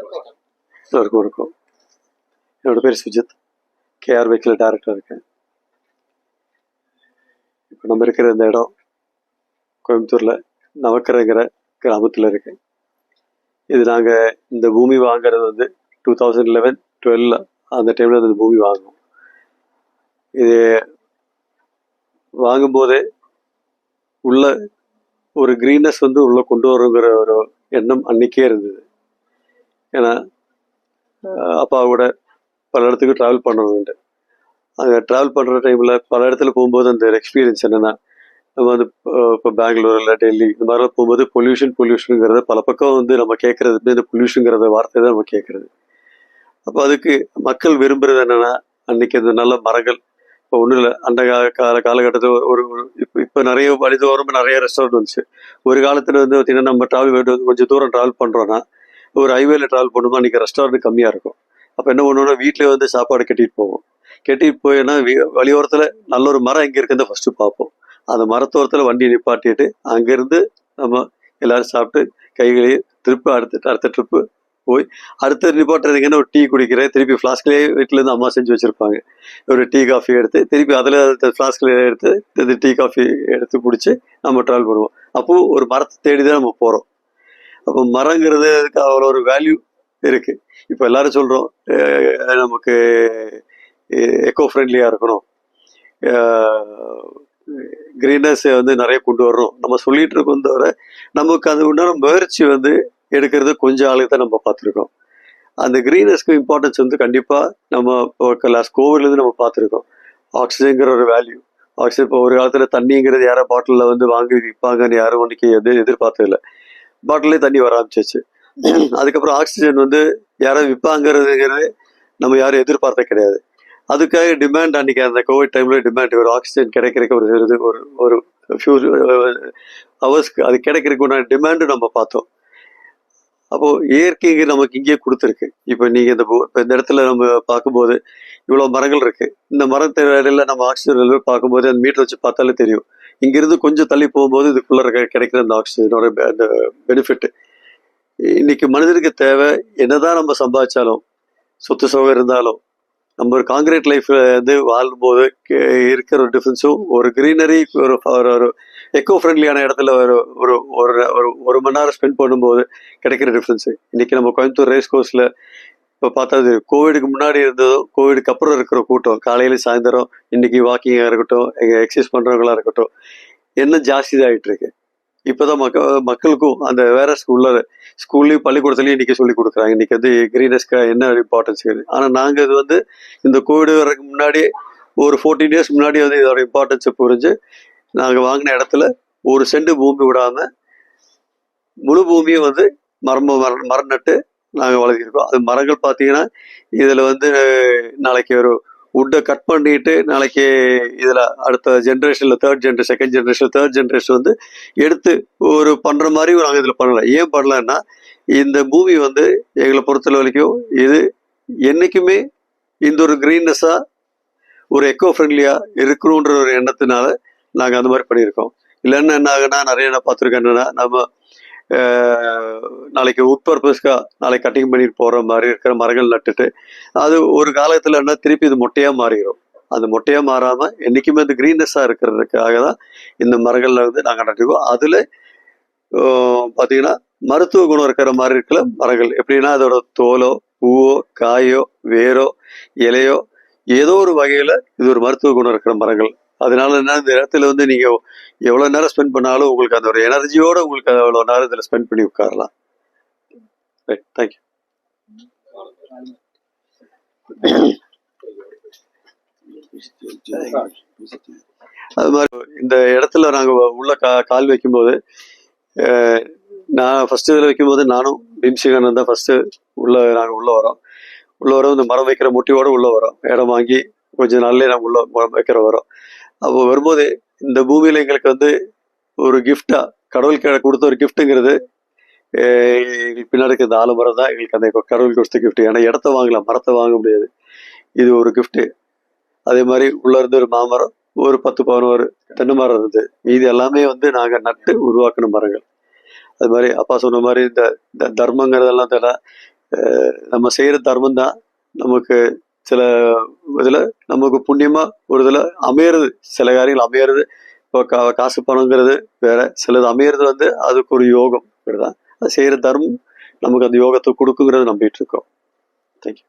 எல்லாருக்கும் வணக்கம் என்னோட பேர் சுஜித் கேஆர் பைக்கில் டேரக்டர் இருக்கேன் இப்போ நம்ம இருக்கிற இந்த இடம் கோயம்புத்தூரில் நவக்கரைங்கிற கிராமத்தில் இருக்கேன் இது நாங்கள் இந்த பூமி வாங்குறது வந்து டூ தௌசண்ட் லெவன் டுவெல் அந்த டைமில் இந்த பூமி வாங்குவோம் இது வாங்கும்போதே உள்ள ஒரு க்ரீனஸ் வந்து உள்ளே கொண்டு வருங்கிற ஒரு எண்ணம் அன்னைக்கே இருந்தது ஏன்னா அப்பா கூட பல இடத்துக்கு ட்ராவல் பண்ணணுன்ட்டு அங்கே ட்ராவல் பண்ணுற டைமில் பல இடத்துல போகும்போது அந்த எக்ஸ்பீரியன்ஸ் என்னென்னா நம்ம வந்து இப்போ பெங்களூர் இல்லை டெல்லி இந்த மாதிரிலாம் போகும்போது பொல்யூஷன் பொல்யூஷனுங்கிறத பல பக்கம் வந்து நம்ம கேட்குறது இந்த பொல்யூஷனுங்கிறத வார்த்தை தான் நம்ம கேட்குறது. அப்போ அதுக்கு மக்கள் விரும்புறது என்னென்னா அன்னைக்கு அந்த நல்ல மரங்கள் இப்போ ஒன்றும் இல்லை அந்த கால காலகட்டத்தில் ஒரு இப்போ இப்போ நிறைய வழிதோறும் நிறைய ரெஸ்டாரண்ட் வந்துச்சு. ஒரு காலத்தில் வந்து பார்த்தீங்கன்னா நம்ம ட்ராவல் கொஞ்சம் தூரம் ட்ராவல் பண்ணுறோன்னா ஒரு ஹைவேல ட்ராவல் பண்ணும்போது அன்றைக்கி ரெஸ்டாரண்ட் கம்மியாக இருக்கும். அப்போ என்ன பண்ணுவோம்னா வீட்டிலே வந்து சாப்பாடு கட்டிட்டு போவோம். கட்டிட்டு போயின்னா வழியோரத்தில் நல்ல ஒரு மரம் எங்கே இருக்குன்னு ஃபஸ்ட்டு பார்ப்போம். அந்த மரத்தோரத்தில் வண்டியை நிப்பாட்டிட்டு அங்கேருந்து நம்ம எல்லோரும் சாப்பிட்டு கைகளையே திருப்பி அடுத்த அடுத்த ட்ரிப்பு போய் அடுத்த நிப்பாட்டுறதுங்கன்னா ஒரு டீ குடிக்கிறேன். திருப்பி ஃப்ளாஸ்க்லேயே வீட்டிலேருந்து அம்மா செஞ்சு வச்சுருப்பாங்க. ஒரு டீ காஃபி எடுத்து திருப்பி அதில் ஃப்ளாஸ்கில் எடுத்து டீ காஃபி எடுத்து பிடிச்சி நம்ம ட்ராவல் பண்ணுவோம். அப்போது ஒரு மரத்தை தேடி தான் நம்ம போகிறோம் அப்போ மரங்கிறது அதுக்கு அவ்வளோ ஒரு வேல்யூ இருக்குது இப்போ எல்லாரும் சொல்கிறோம் நமக்கு எக்கோ ஃப்ரெண்ட்லியாக இருக்கணும். க்ரீனஸ் வந்து நிறைய கொண்டு வரணும். நம்ம சொல்லிட்டு இருக்கோம் தவிர நமக்கு அது உண்டான முயற்சி வந்து எடுக்கிறது கொஞ்சம் ஆளுக்கு தான் நம்ம பார்த்துருக்கோம். அந்த க்ரீனஸ்க்கு இம்பார்ட்டன்ஸ் வந்து கண்டிப்பாக நம்ம இப்போ லாஸ்ட் கோவிட்லேருந்து நம்ம பார்த்துருக்கோம். ஆக்சிஜன்கிற ஒரு வேல்யூ ஆக்சிஜன் இப்போ ஒரு காலத்தில் தண்ணிங்கிறது யாரோ பாட்டிலில் வந்து வாங்கி விற்பாங்கன்னு யாரும் ஒன்றைக்கு எது எதிர்பார்த்ததில்லை. பாட்டிலே தண்ணி வர ஆரம்பிச்சிச்சு அதுக்கப்புறம் ஆக்சிஜன் வந்து யாரும் விற்பாங்கிறதுங்கிறது நம்ம யாரும் எதிர்பார்த்த கிடையாது. அதுக்காக டிமாண்ட் அன்றைக்கி அந்த கோவிட் டைமில் டிமாண்ட் ஒரு ஆக்சிஜன் கிடைக்கிறக்கு ஒரு இது ஒரு ஒரு ஃபியூ ஹவர்ஸ்க்கு அது கிடைக்கிறதுக்கு உண்டான டிமாண்டு நம்ம பார்த்தோம். அப்போது இயற்கைக்கு நமக்கு இங்கேயே கொடுத்துருக்கு. இப்போ நீங்கள் இந்த இப்போ இந்த இடத்துல நம்ம பார்க்கும்போது இவ்வளோ மரங்கள் இருக்கு. இந்த மரத்து நம்ம ஆக்சிஜன் பார்க்கும்போது அந்த மீட்டர் வச்சு பார்த்தாலே தெரியும். இங்கிருந்து கொஞ்சம் தள்ளி போகும்போது இதுக்குள்ள இருக்க கிடைக்கிற அந்த ஆக்சிஜனோட பெ- அந்த பெனிஃபிட் இன்னைக்கு மனிதனுக்கு தேவை என்னதான் நம்ம சம்பாதிச்சாலும் சொத்து சுகம் இருந்தாலும் நம்ம ஒரு காங்கிரீட் லைஃப்ல வந்து வாழும்போது இருக்கிற ஒரு டிஃப்ரென்ஸும் ஒரு கிரீனரி ஒரு ஒரு- எக்கோ ஃப்ரெண்ட்லியான இடத்துல ஒரு ஒரு ஒரு ஒரு ஒரு மணி நேரம் ஸ்பெண்ட் பண்ணும்போது கிடைக்கிற டிஃப்ரென்ஸு இன்னைக்கு நம்ம கோயம்புத்தூர் ரேஸ் கோர்ஸில் இப்போ பார்த்தா கோவிடுக்கு முன்னாடி இருந்ததும் கோவிடுக்கு அப்புறம் இருக்கிற கூட்டம் காலையில சாயந்தரம் இன்னைக்கு வாக்கிங்காக இருக்கட்டும் எக்ஸசைஸ் பண்ணுறவங்களா இருக்கட்டும் என்ன ஜாஸ்தி ஆகிட்டு இருக்கு. இப்போதான் மக்க மக்களுக்கும் அந்த வேற ஸ்கூல்ல ஸ்கூல்லையும் பள்ளிக்கூடத்துலையும் இன்றைக்கி சொல்லி கொடுக்குறாங்க. இன்னைக்கு வந்து க்ரீனஸ்க்கு என்ன இம்பார்ட்டன்ஸ் இருக்குது ஆனால் நாங்கள் இது வந்து இந்த கோவிட் வர்றதுக்கு முன்னாடி ஒரு ஃபோர்டீன் இயர்ஸ் முன்னாடி வந்து இதோட இம்பார்ட்டன்ஸை புரிஞ்சு நாங்கள் வாங்கின இடத்துல ஒரு செண்டு பூமி விடாமல் முழு பூமியும் வந்து மரம் மர மரம் நட்டு நாங்கள் வளர்த்திருக்கோம். அது மரங்கள் பார்த்தீங்கன்னா இதில் வந்து நாளைக்கு ஒரு உட்டை கட் பண்ணிட்டு நாளைக்கு இதில் அடுத்த ஜென்ரேஷனில் third generation second generation third generation வந்து எடுத்து ஒரு பண்ணுற மாதிரி நாங்கள் இதில் பண்ணலை. ஏன் பண்ணலன்னா இந்த பூமி வந்து எங்களை பொறுத்த வரைக்கும் இது என்றைக்குமே இந்த ஒரு க்ரீன்னஸ்ஸாக ஒரு எக்கோ ஃப்ரெண்ட்லியாக இருக்கணுன்ற ஒரு எண்ணத்தினால நாங்கள் அந்த மாதிரி பண்ணியிருக்கோம். இல்லைன்னா என்ன ஆகுனா நிறைய என்ன பார்த்துருக்கேன் என்னன்னா நம்ம நாளைக்கு உட்பர்பஸ்க்காக நாளைக்கு கட்டிங் பண்ணிட்டு போகிற மாதிரி இருக்கிற மரங்கள் நட்டுட்டு அது ஒரு காலத்தில் என்ன திருப்பி இது மொட்டையாக மாறிடும் அந்த மொட்டையாக மாறாமல் என்றைக்குமே அந்த க்ரீனஸாக இருக்கிறதுக்காக தான் இந்த மரங்களில் வந்து நாங்கள் நட்டுக்குவோம் அதில் பார்த்தீங்கன்னா மருத்துவ குணம் இருக்கிற மாதிரி இருக்கிற மரங்கள். எப்படின்னா அதோட தோலோ பூவோ காயோ வேரோ இலையோ ஏதோ ஒரு வகையில் இது ஒரு மருத்துவ குணம் இருக்கிற மரங்கள். அதனால என்ன இந்த இடத்துல வந்து நீங்கள் எவ்வளோ நேரம் ஸ்பெண்ட் பண்ணாலும் உங்களுக்கு அந்த ஒரு எனர்ஜியோட உங்களுக்கு அவ்வளோ நேரம் இதில் ஸ்பெண்ட் பண்ணி உட்காரலாம். ரைட் தேங்க்யூ அது மாதிரி இந்த இடத்துல நாங்கள் உள்ள கா கால் வைக்கும்போது நான் ஃபஸ்ட்டு இதில் வைக்கும்போது நானும் பிம்சிகானந்த் தான் ஃபஸ்ட்டு உள்ள நாங்கள் உள்ள வரோம். உள்ள வரோம் இந்த மரம் வைக்கிற முட்டியோடு உள்ள வரோம். இடம் வாங்கி கொஞ்ச நாள்லேயே நாங்கள் உள்ள மரம் வைக்கிற வரோம். அப்போ வரும்போது இந்த பூமியில் எங்களுக்கு வந்து ஒரு கிஃப்டாக கடவுள் கீழே கொடுத்த ஒரு கிஃப்ட்டுங்கிறது எங்களுக்கு பின்னாடி இருக்க இந்த ஆலமரம் தான் எங்களுக்கு அந்த கடவுள் கொடுத்த கிஃப்ட் ஏன்னா இடத்த வாங்கலாம் மரத்தை வாங்க முடியாது. இது ஒரு கிஃப்ட்டு அதே மாதிரி உள்ளே இருந்து ஒரு மாமரம் ஒரு பத்து பதினோரு தென்னை மரம் இருந்தது. மீதி எல்லாமே வந்து நாங்கள் நட்டு உருவாக்கின மரங்கள். அது மாதிரி அப்பா சொன்ன மாதிரி இந்த இந்த தர்மங்கிறதெல்லாம் தெரியல. நம்ம செய்கிற தர்மம் தான் நமக்கு சில இதில் நமக்கு புண்ணியமாக ஒரு இதில் அமையிறது. சில காரியங்கள் அமையிறது. இப்போ கா காசு பணங்கிறது வேற. சிலது அமையிறது வந்து அதுக்கு ஒரு யோகம். தான் அது செய்கிற தர்மம் நமக்கு அந்த யோகத்தை கொடுக்குங்கிறத நம்பிட்டு இருக்கோம். தேங்க்யூ